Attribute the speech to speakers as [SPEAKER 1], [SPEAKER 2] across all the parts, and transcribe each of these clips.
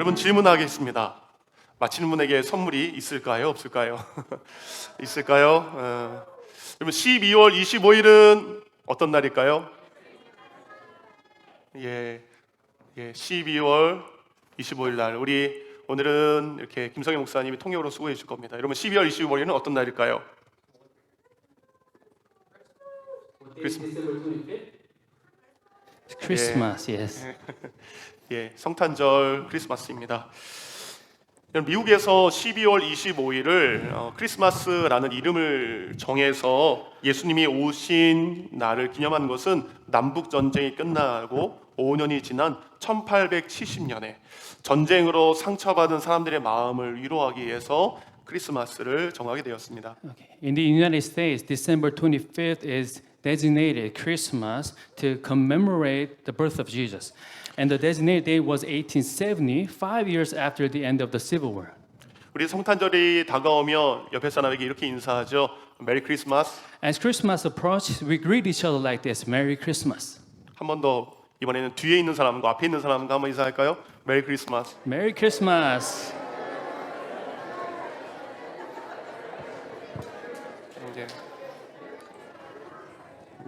[SPEAKER 1] 여러분 질문하겠습니다. 마치는 분에게 선물이 있을까요? 없을까요? 있을까요? 어. 여러분 12월 25일은 어떤 날일까요? 예, 예, 12월 25일 날 우리 오늘은 이렇게 김성희 목사님이 통역으로 수고해 주실 겁니다. 여러분 12월 25일은 어떤 날일까요? 크리스마스.
[SPEAKER 2] Christmas, yes.
[SPEAKER 1] 예, 성탄절 크리스마스입니다. 미국에서 12월 25일을 어, 크리스마스라는 이름을 정해서 예수님이 오신 날을 기념하는 것은 남북 전쟁이 끝나고 5년이 지난 1870년에 전쟁으로 상처받은 사람들의 마음을 위로하기 위해서 크리스마스를 정하게 되었습니다.
[SPEAKER 2] Okay. In the United States, December 25th is designated Christmas to commemorate the birth of Jesus. And the designated date was 1870, five years after the end of the Civil War.
[SPEAKER 1] 우리 성탄절이 다가오며 옆에 사람에게 이렇게 인사하죠. 메리 크리스마스.
[SPEAKER 2] As Christmas approaches, we greet each other like this Merry Christmas.
[SPEAKER 1] 한 번 더 이번에는 뒤에 있는 사람과 앞에 있는 사람과 한번 인사할까요? 메리 크리스마스.
[SPEAKER 2] Merry Christmas.
[SPEAKER 1] 예.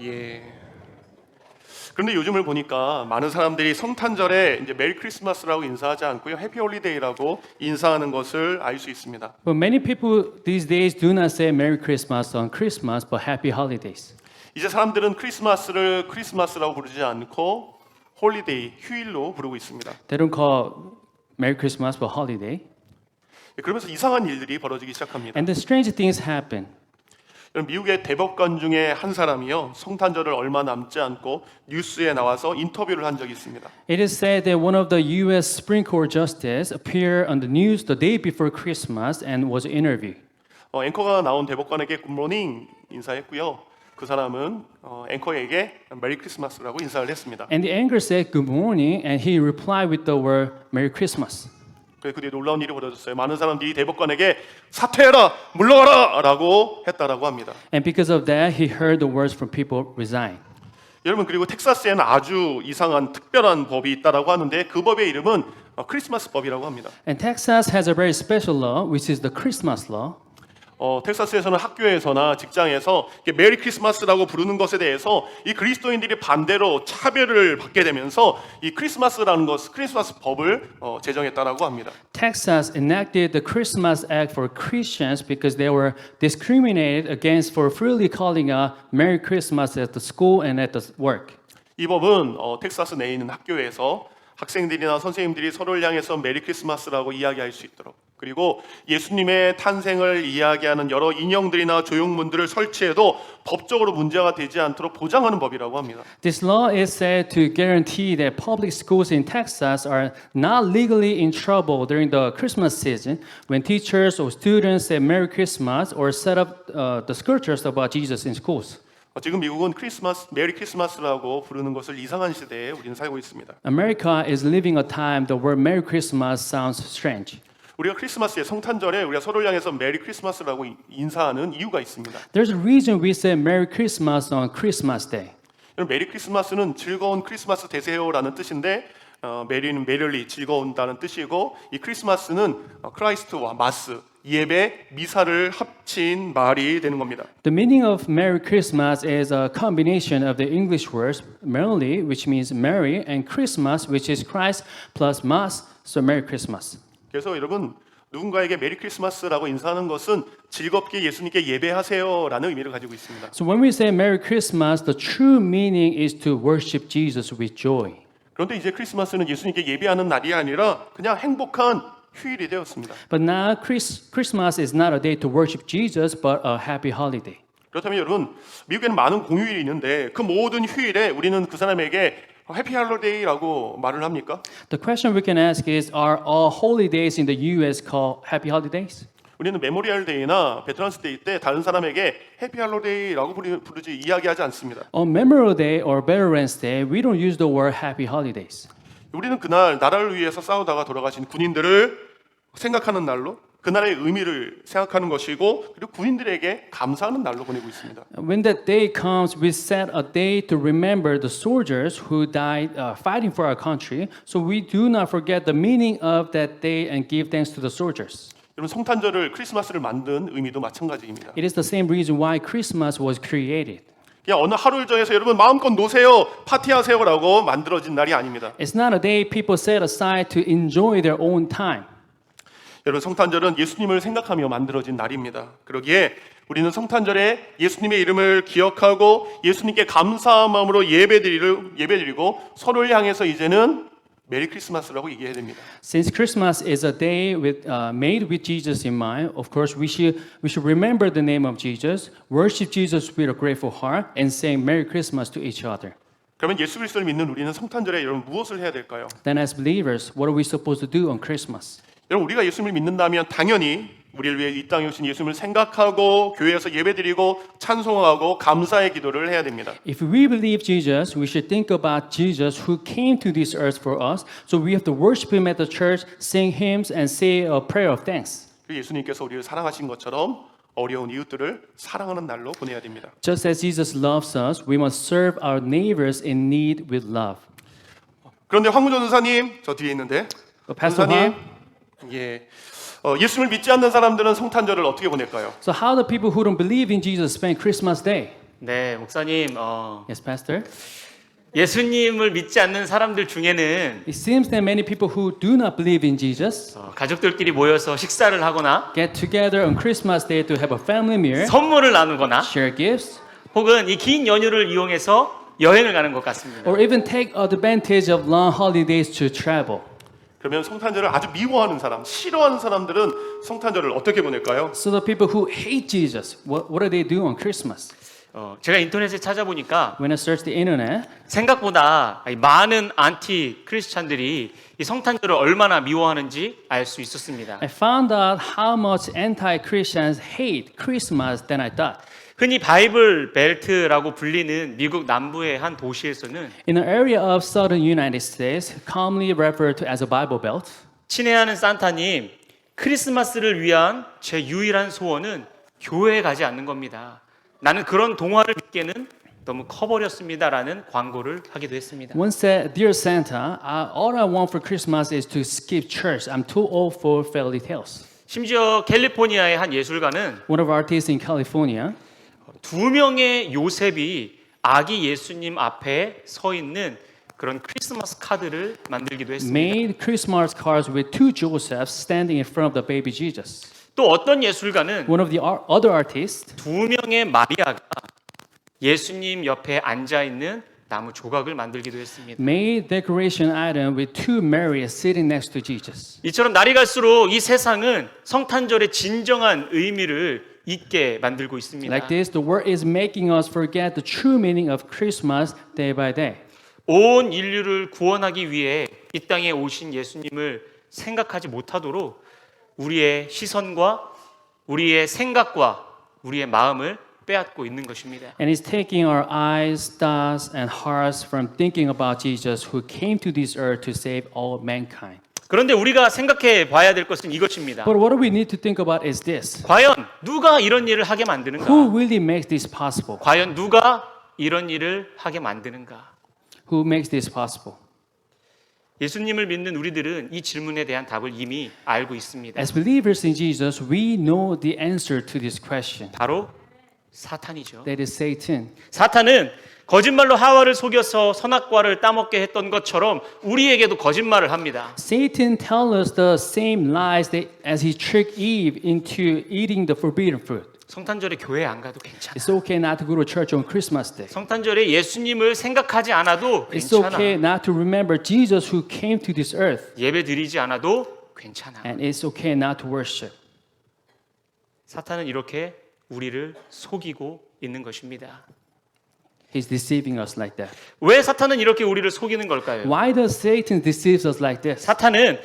[SPEAKER 1] 예. 그런데 요즘을 보니까 많은 사람들이 성탄절에 이제 메리 크리스마스라고 인사하지 않고요. 해피 홀리데이라고 인사하는 것을 알 수 있습니다.
[SPEAKER 2] But many people these days do not say Merry Christmas on Christmas, but Happy Holidays.
[SPEAKER 1] 이제 사람들은 크리스마스를 크리스마스라고 부르지 않고 홀리데이, 휴일로 부르고 있습니다.
[SPEAKER 2] They don't call Merry Christmas, but holiday.
[SPEAKER 1] 예, 그러면서 이상한 일들이 벌어지기 시작합니다.
[SPEAKER 2] And the strange things happen.
[SPEAKER 1] 미국의 대법관 중에 한 사람이요. 성탄절을 얼마 남지 않고 뉴스에 나와서 인터뷰를 한 적이 있습니다.
[SPEAKER 2] It is said that one of the U.S. Supreme Court justice appeared on the news the day before Christmas and was interviewed.
[SPEAKER 1] 어, 앵커가 나온 대법관에게 굿모닝 인사했고요. 그 사람은 어, 앵커에게 메리 크리스마스라고 인사를 했습니다.
[SPEAKER 2] And the anchor said good morning, and he replied with the word Merry Christmas.
[SPEAKER 1] 그그 뒤에 놀라운 일이 벌어졌어요. 많은 사람들이 대법관에게 사퇴해라, 물러가라라고 했다라고 합니다.
[SPEAKER 2] And because of that, he heard the words from people resign.
[SPEAKER 1] 여러분 그리고 텍사스에는 아주 이상한 특별한 법이 있다라고 하는데 그 법의 이름은 어, 크리스마스 법이라고 합니다.
[SPEAKER 2] And Texas has a very special law, which is the Christmas law.
[SPEAKER 1] 어, 텍사스에서는 학교에서나 직장에서 메리 크리스마스라고 부르는 것에 대해서 이 그리스도인들이 반대로 차별을 받게 되면서 이 크리스마스라는 것, 크리스마스 법을 어, 제정했다라고 합니다.
[SPEAKER 2] Texas enacted the Christmas Act for Christians because they were discriminated against for freely calling a Merry Christmas at the school and at the work.
[SPEAKER 1] 이 법은 어, 텍사스 내에 있는 학교에서 학생들이나 선생님들이 서로를 향해서 메리 크리스마스라고 이야기할 수 있도록 그리고 예수님의 탄생을 이야기하는 여러 인형들이나 조형물들을 설치해도 법적으로 문제가 되지 않도록 보장하는 법이라고 합니다.
[SPEAKER 2] This law is said to guarantee that public schools in Texas are not legally in trouble during the Christmas season when teachers or students say Merry Christmas or set up uh, the scriptures about Jesus in schools.
[SPEAKER 1] 어, 지금 미국은 크리스마스, 메리 크리스마스라고 부르는 것을 이상한 시대에 우리는 살고 있습니다.
[SPEAKER 2] America is living a time the word Merry Christmas sounds strange.
[SPEAKER 1] 우리가 크리스마스에 성탄절에 우리가 서로를 향해서 메리 크리스마스라고 이- 인사하는 이유가 있습니다.
[SPEAKER 2] There's a reason we say Merry Christmas on Christmas Day.
[SPEAKER 1] 메리 크리스마스는 즐거운 크리스마스 되세요라는 뜻인데 어, 메리는 메릴리 즐거운다는 뜻이고 이 크리스마스는 어, 크라이스트와 마스 예배 미사를 합친 말이 되는 겁니다.
[SPEAKER 2] The meaning of Merry Christmas is a combination of the English words merrily, which means merry, and Christmas, which is Christ, plus Mass, so Merry Christmas.
[SPEAKER 1] 그래서 여러분 누군가에게 메리 크리스마스라고 인사하는 것은 즐겁게 예수님께 예배하세요라는 의미를 가지고 있습니다.
[SPEAKER 2] So when we say Merry Christmas, the true meaning is to worship Jesus with joy.
[SPEAKER 1] 그런데 이제 크리스마스는 예수님께 예배하는 날이 아니라 그냥 행복한 휴일이 되었습니다.
[SPEAKER 2] But now Chris, Christmas is not a day to worship Jesus, but a happy holiday.
[SPEAKER 1] 그렇다면 여러분 미국에는 많은 공휴일이 있는데 그 모든 휴일에 우리는 그 사람에게 해피 할로데이라고 말을 합니까?
[SPEAKER 2] The question we can ask is Are all holy days in the US called happy holidays?
[SPEAKER 1] 우리는 메모리얼 데이나 베테랑스 데이 때 다른 사람에게 해피 할로데이라고 부르- 부르지 이야기하지 않습니다.
[SPEAKER 2] On Memorial Day or Veterans Day, we don't use the word happy holidays.
[SPEAKER 1] 우리는 그날 나라를 위해서 싸우다가 돌아가신 군인들을 생각하는 날로 그날의 의미를 생각하는 것이고 그리고 군인들에게 감사하는 날로 보내고 있습니다.
[SPEAKER 2] When that day comes, we set a day to remember the soldiers who died uh, fighting for our country. So we do not forget the meaning of that day and give thanks to the soldiers.
[SPEAKER 1] 여러분 성탄절을 크리스마스를 만든 의미도 마찬가지입니다.
[SPEAKER 2] It is the same reason why Christmas was created.
[SPEAKER 1] 그냥 어느 하루를 정해서 여러분 마음껏 노세요, 파티하세요라고 만들어진 날이 아닙니다.
[SPEAKER 2] It's not a day people set aside to enjoy their own time.
[SPEAKER 1] 여러분 성탄절은 예수님을 생각하며 만들어진 날입니다. 그러기에 우리는 성탄절에 예수님의 이름을 기억하고 예수님께 감사한 마음으로 예배드리를 예배드리고 서로를 향해서 이제는 메리 크리스마스라고 얘기해야 됩니다.
[SPEAKER 2] Since Christmas is a day with, uh, made with Jesus in mind, of course, we should, we should remember the name of Jesus, worship Jesus with a grateful heart, and say Merry Christmas to each other.
[SPEAKER 1] 그러면 예수 그리스도를 믿는 우리는 성탄절에 여러분 무엇을 해야 될까요?
[SPEAKER 2] Then, as believers, what are we supposed to do on Christmas?
[SPEAKER 1] 여러분 우리가 예수님을 믿는다면 당연히 우리를 위해 이 땅에 오신 예수님을 생각하고 교회에서 예배드리고 찬송하고 감사의 기도를 해야 됩니다.
[SPEAKER 2] If we believe Jesus, we should think about Jesus who came to this earth for us. So we have to worship him at the church, sing hymns, and say a prayer of thanks.
[SPEAKER 1] 예수님께서 우리를 사랑하신 것처럼 어려운 이웃들을 사랑하는 날로 보내야 됩니다.
[SPEAKER 2] Just as Jesus loves us, we must serve our neighbors in need with love.
[SPEAKER 1] 그런데 황무조 전사님 저 뒤에 있는데
[SPEAKER 2] Uh,
[SPEAKER 1] 전사님, 예 어, 예수님을 믿지 않는 사람들은 성탄절을 어떻게 보낼까요?
[SPEAKER 2] so how the people who don't believe in Jesus spend Christmas Day?
[SPEAKER 3] 네, 목사님, 어,
[SPEAKER 2] Yes, Pastor.
[SPEAKER 3] 예수님을 믿지 않는 사람들 중에는
[SPEAKER 2] It seems that many people who do not believe in Jesus
[SPEAKER 3] 어, 가족들끼리 모여서 식사를 하거나
[SPEAKER 2] get together on Christmas Day to have a family meal,
[SPEAKER 3] 선물을 나누거나
[SPEAKER 2] share gifts,
[SPEAKER 3] 혹은 이 긴 연휴를 이용해서 여행을 가는 것 같습니다.
[SPEAKER 2] or even take advantage of long holidays to travel.
[SPEAKER 1] 그러면 성탄절을 아주 미워하는 사람, 싫어하는 사람들은 성탄절을 어떻게 보낼까요?
[SPEAKER 2] So the people who hate Jesus, what, what do they do on Christmas?
[SPEAKER 3] 어, 제가 인터넷에 찾아보니까
[SPEAKER 2] When I search the internet,
[SPEAKER 3] 생각보다 이 많은 안티 크리스찬들이 이 성탄절을 얼마나 미워하는지 알 수 있었습니다.
[SPEAKER 2] I found out how much anti-Christians hate Christmas than I thought.
[SPEAKER 3] 흔히 바이블 벨트라고 불리는 미국 남부의 한 도시에서는
[SPEAKER 2] In an area of southern United States, commonly referred to as a Bible Belt,
[SPEAKER 3] 친애하는 산타님, 크리스마스를 위한 제 유일한 소원은 교회에 가지 않는 겁니다. 나는 그런 동화를 믿기에는 너무 커버렸습니다라는 광고를 하기도 했습니다.
[SPEAKER 2] One said, Dear Santa, I, all I want for Christmas is to skip church. I'm too old for fairy tales.
[SPEAKER 3] 심지어 캘리포니아의 한 예술가는
[SPEAKER 2] One of our artists in California
[SPEAKER 3] 두 명의 요셉이 아기 예수님 앞에 서 있는 그런 크리스마스 카드를 만들기도 했습니다.
[SPEAKER 2] made Christmas cards with two Josephs standing in front of the baby Jesus.
[SPEAKER 3] 또 어떤 예술가는
[SPEAKER 2] One of the ar- other artists
[SPEAKER 3] 두 명의 마리아가 예수님 옆에 앉아 있는 나무 조각을 만들기도 했습니다.
[SPEAKER 2] made decoration item with two Marys sitting next to Jesus.
[SPEAKER 3] 이처럼 날이 갈수록 이 세상은 성탄절의 진정한 의미를 잊게 만들고 있습니다.
[SPEAKER 2] Like this, the world is making us forget the true meaning of Christmas day by day.
[SPEAKER 3] 온 인류를 구원하기 위해 이 땅에 오신 예수님을 생각하지 못하도록 우리의 시선과 우리의 생각과 우리의 마음을 빼앗고 있는 것입니다.
[SPEAKER 2] And it's taking our eyes, thoughts, and hearts from thinking about Jesus who came to this earth to save all mankind.
[SPEAKER 3] 그런데 우리가 생각해 봐야 될 것은 이것입니다.
[SPEAKER 2] But what we need to think about is this
[SPEAKER 3] 과연 누가 이런 일을 하게 만드는가?
[SPEAKER 2] Who really makes this possible?
[SPEAKER 3] 과연 누가 이런 일을 하게 만드는가?
[SPEAKER 2] Who makes this possible?
[SPEAKER 3] 예수님을 믿는 우리들은 이 질문에 대한 답을 이미 알고 있습니다.
[SPEAKER 2] As believers in Jesus, we know the answer to this question.
[SPEAKER 3] 바로 사탄이죠.
[SPEAKER 2] That is Satan.
[SPEAKER 3] 사탄은 거짓말로 하와를 속여서 선악과를 따먹게 했던 것처럼 우리에게도 거짓말을 합니다.
[SPEAKER 2] Satan tells us the same lies that as he tricked Eve into eating the forbidden fruit.
[SPEAKER 3] 성탄절에 교회 안 가도 괜찮아.
[SPEAKER 2] It's okay not to go to church on Christmas Day.
[SPEAKER 3] 성탄절에 예수님을 생각하지 않아도
[SPEAKER 2] It's
[SPEAKER 3] 괜찮아.
[SPEAKER 2] okay not to remember Jesus who came to this earth.
[SPEAKER 3] 예배 드리지 않아도 괜찮아.
[SPEAKER 2] And it's okay not to worship.
[SPEAKER 3] 사탄은 이렇게 우리를 속이고 있는 것입니다.
[SPEAKER 2] He's deceiving us like that.
[SPEAKER 3] 왜 사탄은 이렇게 우리를 속이는 걸까요?
[SPEAKER 2] Why does Satan deceive us like this?
[SPEAKER 3] 사탄은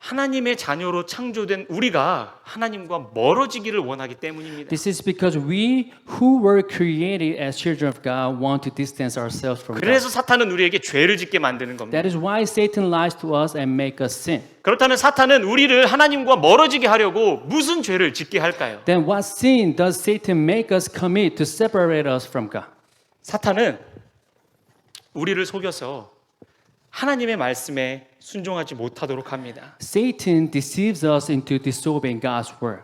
[SPEAKER 3] 하나님의 자녀로 창조된 우리가 하나님과 멀어지기를 원하기 때문입니다.
[SPEAKER 2] This is because we who were created as children of God want to distance ourselves from God.
[SPEAKER 3] 그래서 사탄은 우리에게 죄를 짓게 만드는 겁니다.
[SPEAKER 2] That is why Satan lies to us and make us sin.
[SPEAKER 3] 그렇다면 사탄은 우리를 하나님과 멀어지게 하려고 무슨 죄를 짓게 할까요?
[SPEAKER 2] Then what sin does Satan make us commit to separate us from God?
[SPEAKER 3] 사탄은 우리를 속여서 하나님의 말씀에 순종하지 못하도록 합니다.
[SPEAKER 2] Satan deceives us into disobeying God's word.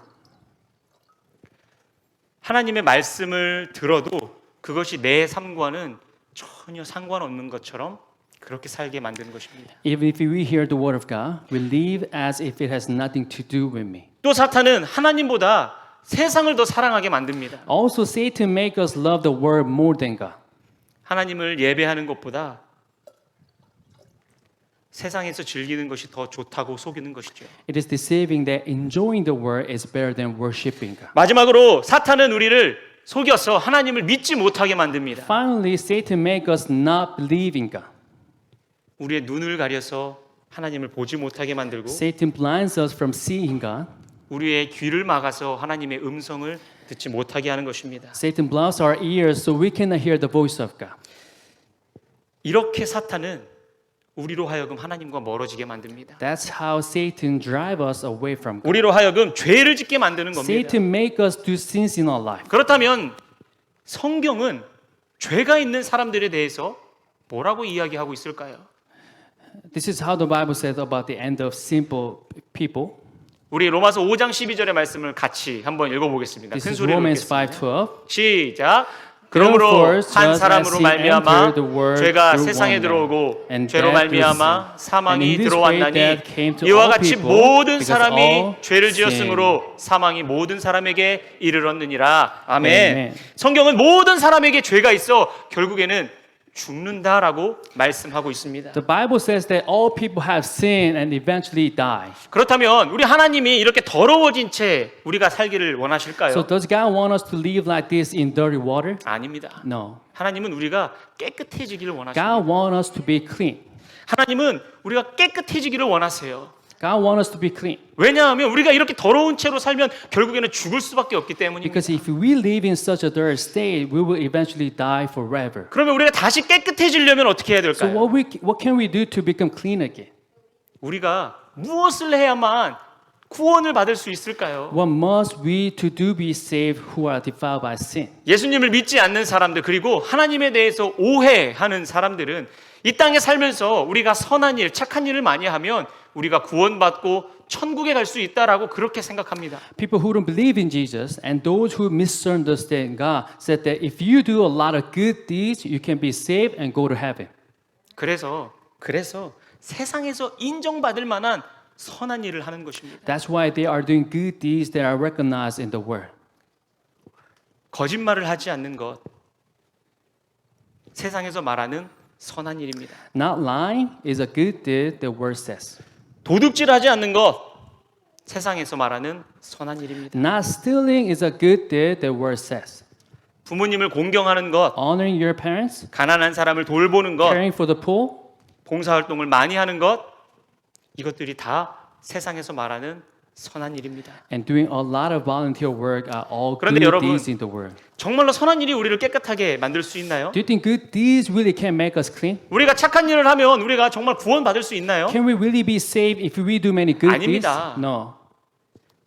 [SPEAKER 3] 하나님의 말씀을 들어도 그것이 내 삶과는 전혀 상관없는 것처럼 그렇게 살게 만드는 것입니다.
[SPEAKER 2] Even if we hear the word of God, we live as if it has nothing to do with me.
[SPEAKER 3] 또 사탄은 하나님보다 세상을 더 사랑하게 만듭니다.
[SPEAKER 2] Also, Satan makes us love the word more than God.
[SPEAKER 3] 하나님을 예배하는 것보다 세상에서 즐기는 것이 더 좋다고 속이는 것이죠.
[SPEAKER 2] It is deceiving that enjoying the word is better than worshiping God.
[SPEAKER 3] 마지막으로 사탄은 우리를 속여서 하나님을 믿지 못하게 만듭니다.
[SPEAKER 2] Finally, Satan makes us not believe in God.
[SPEAKER 3] 우리의 눈을 가려서 하나님을 보지 못하게 만들고
[SPEAKER 2] Satan blinds us from seeing God.
[SPEAKER 3] 우리의 귀를 막아서 하나님의 음성을 듣지 못하게 하는 것입니다.
[SPEAKER 2] Satan blocks our ears so we cannot hear the voice of God.
[SPEAKER 3] 이렇게 사탄은 우리로 하여금 하나님과 멀어지게 만듭니다.
[SPEAKER 2] That's how Satan drives us away from God.
[SPEAKER 3] 우리로 하여금 죄를 짓게 만드는 겁니다.
[SPEAKER 2] Satan makes us do sins in our life.
[SPEAKER 3] 그렇다면 성경은 죄가 있는 사람들에 대해서 뭐라고 이야기하고 있을까요?
[SPEAKER 2] This is how the Bible says about the end of simple people.
[SPEAKER 3] 우리 로마서 5장 12절의 말씀을 같이 한번 읽어보겠습니다. 큰 소리로 읽겠습니다.
[SPEAKER 2] 5:12.
[SPEAKER 3] 시작. 그러므로 한 사람으로 말미암아 죄가 세상에 들어오고 죄로 말미암아 사망이 들어왔나니 이와 같이 모든 사람이 죄를. 지었으므로 사망이 모든 사람에게 이르렀느니라. 아멘. 성경은 모든 사람에게 죄가 있어 결국에는 죽는다라고 말씀하고 있습니다.
[SPEAKER 2] The Bible says that all people have sinned and eventually die.
[SPEAKER 3] 그렇다면 우리 하나님이 이렇게 더러워진 채 우리가 살기를 원하실까요?
[SPEAKER 2] So does God want us to live like this in dirty water?
[SPEAKER 3] 아닙니다.
[SPEAKER 2] No.
[SPEAKER 3] 하나님은 우리가 깨끗해지기를 원하십니다.
[SPEAKER 2] God wants us to be clean.
[SPEAKER 3] 하나님은 우리가 깨끗해지기를 원하세요.
[SPEAKER 2] God wants us to be clean.
[SPEAKER 3] 왜냐하면 우리가 이렇게 더러운 채로 살면 결국에는 죽을 수밖에 없기 때문입니다.
[SPEAKER 2] Because if we live in such a dirty state, we will eventually die forever.
[SPEAKER 3] 그러면 우리가 다시 깨끗해지려면 어떻게 해야
[SPEAKER 2] So
[SPEAKER 3] 될까요?
[SPEAKER 2] what we what can we do to become clean again?
[SPEAKER 3] 우리가 무엇을 해야만 구원을 받을 수 있을까요?
[SPEAKER 2] What must we to do be saved who are defiled by sin?
[SPEAKER 3] 예수님을 믿지 않는 사람들 그리고 하나님에 대해서 오해하는 사람들은 이 땅에 살면서 우리가 선한 일, 착한 일을 많이 하면 우리가 구원받고 천국에 갈 수 있다라고 그렇게 생각합니다.
[SPEAKER 2] People who don't believe in Jesus and those who misunderstand God said that if you do a lot of good deeds, you can be saved and go to heaven.
[SPEAKER 3] 그래서 그래서 세상에서 인정받을 만한 선한 일을 하는 것입니다.
[SPEAKER 2] That's why they are doing good deeds that are recognized in the world.
[SPEAKER 3] 거짓말을 하지 않는 것 세상에서 말하는 선한 일입니다.
[SPEAKER 2] Not lying is a good deed, the word says.
[SPEAKER 3] 도둑질하지 않는 것 세상에서 말하는 선한 일입니다.
[SPEAKER 2] Not stealing is a good deed, the word says.
[SPEAKER 3] 부모님을 공경하는 것,
[SPEAKER 2] Honoring your parents,
[SPEAKER 3] 가난한 사람을 돌보는 것,
[SPEAKER 2] caring for the poor,
[SPEAKER 3] 봉사활동을 많이 하는 것 이것들이 다 세상에서 말하는 선한 일입니다.
[SPEAKER 2] and doing a lot of volunteer work are all
[SPEAKER 3] 그런데
[SPEAKER 2] good
[SPEAKER 3] 여러분,
[SPEAKER 2] deeds in the world.
[SPEAKER 3] 정말로 선한 일이 우리를 깨끗하게 만들 수 있나요?
[SPEAKER 2] Do you think good deeds really can make us clean?
[SPEAKER 3] 우리가 착한 일을 하면 우리가 정말 구원받을 수 있나요?
[SPEAKER 2] Can we really be saved if we do many good
[SPEAKER 3] 아닙니다.
[SPEAKER 2] deeds? No.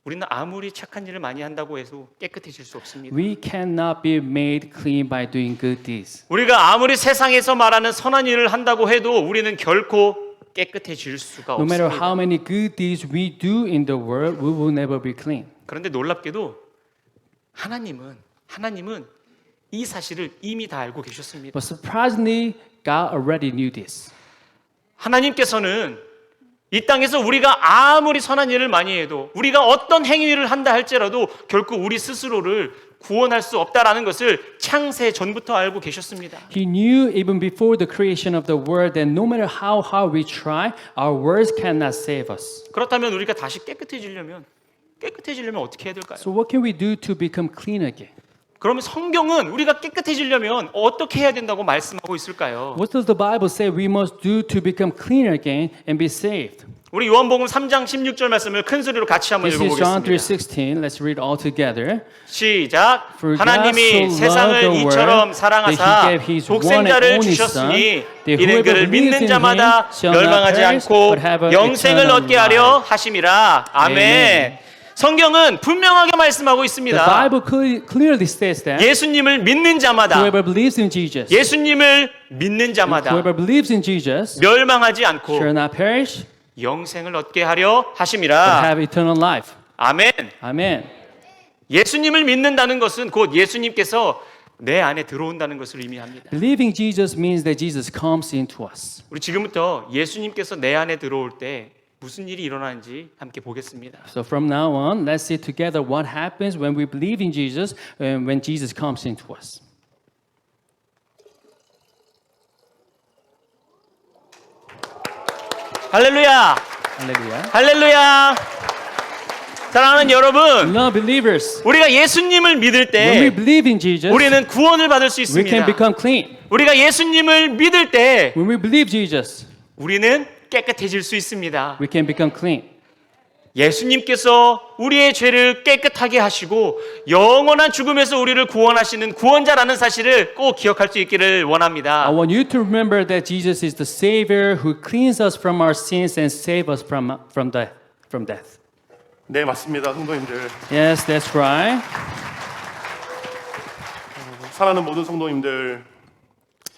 [SPEAKER 3] 우리는 아무리 착한 일을 많이 한다고 해서 깨끗해질 수 없습니다.
[SPEAKER 2] We cannot be made clean by doing good deeds.
[SPEAKER 3] 우리가 아무리 세상에서 말하는 선한 일을 한다고 해도 우리는 결코 깨끗해질 수가
[SPEAKER 2] No matter
[SPEAKER 3] 없습니다.
[SPEAKER 2] how many good deeds we do in the world, we will never be clean.
[SPEAKER 3] 그런데 놀랍게도 하나님은 하나님은 이 사실을 이미 다 알고 계셨습니다.
[SPEAKER 2] But surprisingly, God already knew this.
[SPEAKER 3] 하나님께서는 이 땅에서 우리가 아무리 선한 일을 많이 해도 우리가 어떤 행위를 한다 할지라도 결코 우리 스스로를 구원할 수 없다라는 것을 창세 전부터 알고 계셨습니다.
[SPEAKER 2] He knew even before the creation of the world that no matter how hard we try, our words cannot save us.
[SPEAKER 3] 그렇다면 우리가 다시 깨끗해지려면 깨끗해지려면 어떻게 해야 될까요?
[SPEAKER 2] So what can we do to become clean again?
[SPEAKER 3] 그러면 성경은 우리가 깨끗해지려면 어떻게 해야 된다고 말씀하고 있을까요?
[SPEAKER 2] What does the Bible say we must do to become clean again and be saved?
[SPEAKER 3] 우리 요한복음 3장 16절 말씀을 큰 소리로 같이 한번
[SPEAKER 2] This is John
[SPEAKER 3] 읽어보겠습니다.
[SPEAKER 2] 3:16. Let's read all together.
[SPEAKER 3] 시작. 하나님이 세상을 이처럼 사랑하사 독생자를 주셨으니 이는 그를 믿는 자마다 멸망하지 않고 영생을 얻게 하려. 하심이라. 아멘. 성경은 분명하게 말씀하고 있습니다.
[SPEAKER 2] Bible cle- clearly states that
[SPEAKER 3] 예수님을 믿는 자마다
[SPEAKER 2] whoever believes in Jesus,
[SPEAKER 3] 예수님을 믿는 자마다
[SPEAKER 2] whoever believes in Jesus
[SPEAKER 3] 멸망하지 않고
[SPEAKER 2] shall not perish,
[SPEAKER 3] 영생을 얻게 하려 하심이라.
[SPEAKER 2] have eternal life.
[SPEAKER 3] 아멘.
[SPEAKER 2] Amen.
[SPEAKER 3] 예수님을 믿는다는 것은 곧 예수님께서 내 안에 들어온다는 것을 의미합니다.
[SPEAKER 2] Believing Jesus means that Jesus comes into us.
[SPEAKER 3] 우리 지금부터 예수님께서 내 안에 들어올 때 무슨 일이 일어나는지 함께 보겠습니다.
[SPEAKER 2] So from now on, let's see together what happens when we believe in Jesus and when Jesus comes into us.
[SPEAKER 3] 할렐루야!
[SPEAKER 2] Hallelujah.
[SPEAKER 3] 할렐루야! 사랑하는 여러분,
[SPEAKER 2] Love believers.
[SPEAKER 3] 우리가 예수님을 믿을
[SPEAKER 2] When we
[SPEAKER 3] 때
[SPEAKER 2] believe in Jesus,
[SPEAKER 3] 우리는 구원을 받을 수
[SPEAKER 2] we can
[SPEAKER 3] 있습니다.
[SPEAKER 2] become clean.
[SPEAKER 3] 우리가 예수님을 믿을 때
[SPEAKER 2] When we believe Jesus,
[SPEAKER 3] 우리는 깨끗해질 수 있습니다.
[SPEAKER 2] we can become clean.
[SPEAKER 3] 예수님께서 우리의 죄를 깨끗하게 하시고 영원한 죽음에서 우리를 구원하시는 구원자라는 사실을 꼭 기억할 수 있기를 원합니다.
[SPEAKER 2] I want you to remember that Jesus is the Savior who cleans us from our sins and save us from, from, death, from death.
[SPEAKER 1] 네 맞습니다 성도님들
[SPEAKER 2] Yes, that's right.
[SPEAKER 1] 사랑하는 모든 성도님들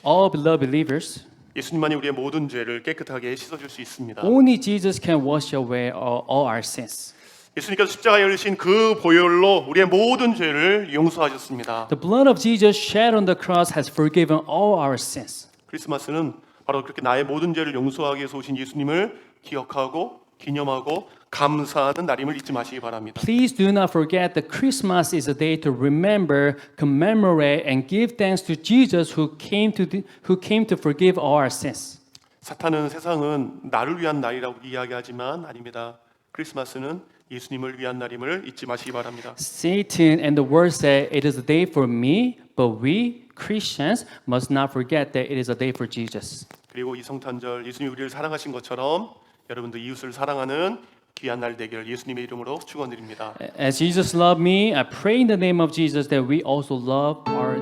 [SPEAKER 2] All beloved believers,
[SPEAKER 1] 예수님만이 우리의 모든 죄를 깨끗하게 씻어줄 수 있습니다.
[SPEAKER 2] only Jesus can wash away all, all our sins.
[SPEAKER 1] 예수님께서 십자가에 흘리신 그 보혈로 우리의 모든 죄를 용서하셨습니다.
[SPEAKER 2] The blood of Jesus shed on the cross has forgiven all our sins.
[SPEAKER 1] 크리스마스는 바로 그렇게 나의 모든 죄를 용서하기 위해서 오신 예수님을 기억하고 기념하고 감사하는 날임을 잊지 마시기 바랍니다.
[SPEAKER 2] Please do not forget that Christmas is a day to remember, commemorate, and give thanks to Jesus who came to, the, who came to forgive all our sins.
[SPEAKER 1] 사탄은 세상은 나를 위한 날이라고 이야기하지만 아닙니다. 크리스마스는 예수님을 위한 날임을 잊지 마시기 바랍니다.
[SPEAKER 2] Satan and the world say it is a day for me, but we Christians must not forget that it is a day for Jesus.
[SPEAKER 1] 그리고 이 성탄절 예수님이 우리를 사랑하신 것처럼 여러분도 이웃을 사랑하는 귀한 날 되기를 예수님의 이름으로 축원드립니다.
[SPEAKER 2] As Jesus loved me, I pray in the name of Jesus that we also love our